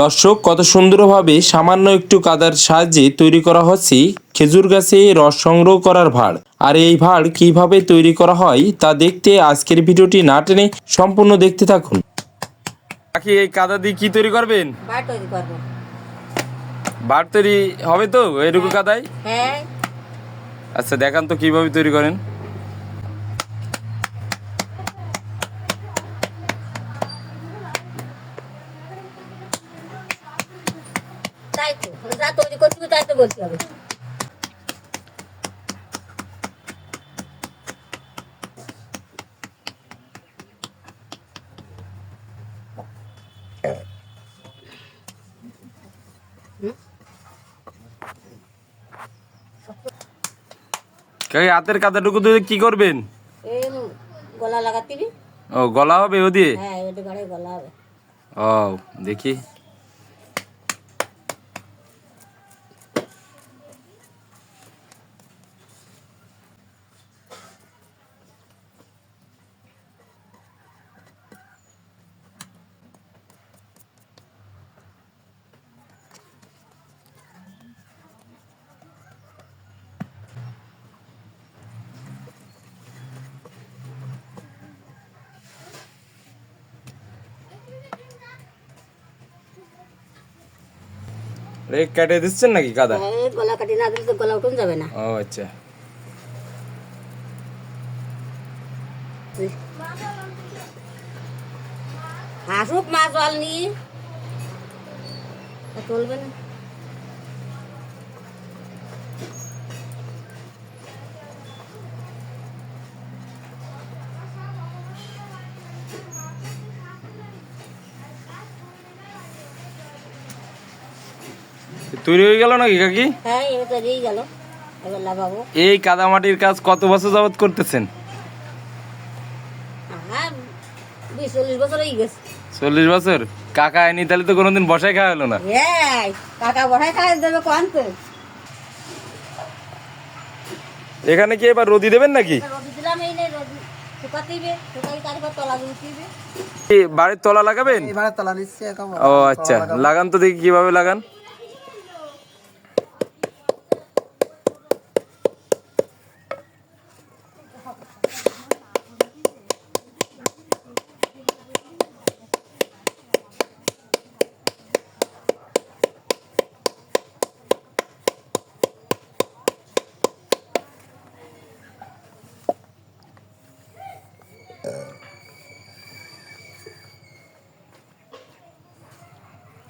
দর্শক কত সুন্দরভাবে সামান্য একটু কাদার সাহায্যে তৈরি করা হচ্ছে খেজুর গাছে রস সংগ্রহ করার ভাড়। আর এই ভাড় কীভাবে তৈরি করা হয় তা দেখতে আজকের ভিডিওটি না টেনে সম্পূর্ণ দেখতে থাকুন। কাকি এই কাদা দিয়ে কি তৈরি করবেন? ভাড় তৈরি হবে তো? এরকম কাদায়? হ্যাঁ। আচ্ছা দেখান তো কীভাবে তৈরি করেন। যা তৈরি করছি তাই তো বলতে হবে হাতের কাদাটুকু দিয়ে কি করবেন? গলা লাগাতে ও গলা হবে ও দিয়ে? হ্যাঁ গলা হবে। ও দেখি। রে কেটে দিচ্ছেন নাকি কাদা? হ্যাঁ, গলা কাটি না দিলে তো গলা উঠুন যাবে না। ও আচ্ছা। হাসুক মাছ জল নিয়ে। চলবে না। তৈরি হয়ে গেল নাকি কাকি? হ্যাঁ এবার তৈরি গেল। এবার লাগাবো এই কাদামাটির কাজ কত বছর যাবত করতেছেন? চল্লিশ বছর কাকা আইনি তাহলে তো কোনোদিন বসাই খাওয়া হলো না। হ্যাঁ কাকা বড়াই খাই দেবে কোন এখানে কি এবার রোদি দেবেন নাকি? বাড়ির তলা লাগাবেন? ও আচ্ছা। লাগান তো দেখি কীভাবে লাগান।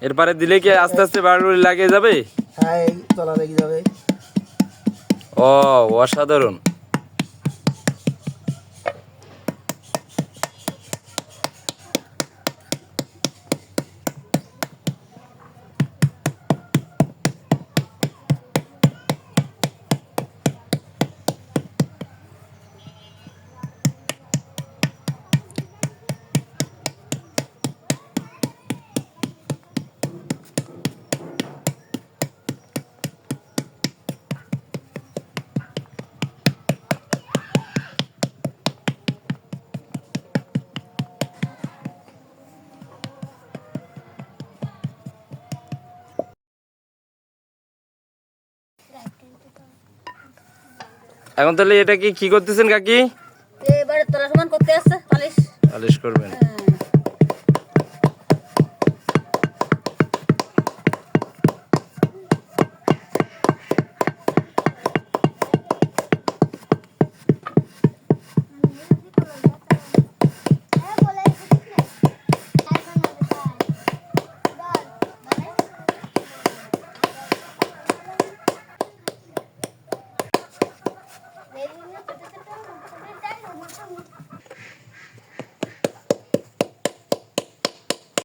এরপরে দিলে কি আস্তে আস্তে বাড়ি লাগিয়ে যাবে? হ্যাঁ এই তলা লেগে যাবে। ও অসাধারণ। এখন তাহলে এটা কি কি করতেছেন কাকি? এবারে তোলা সমান করতে আসছে পালিশ। পালিশ করবেন।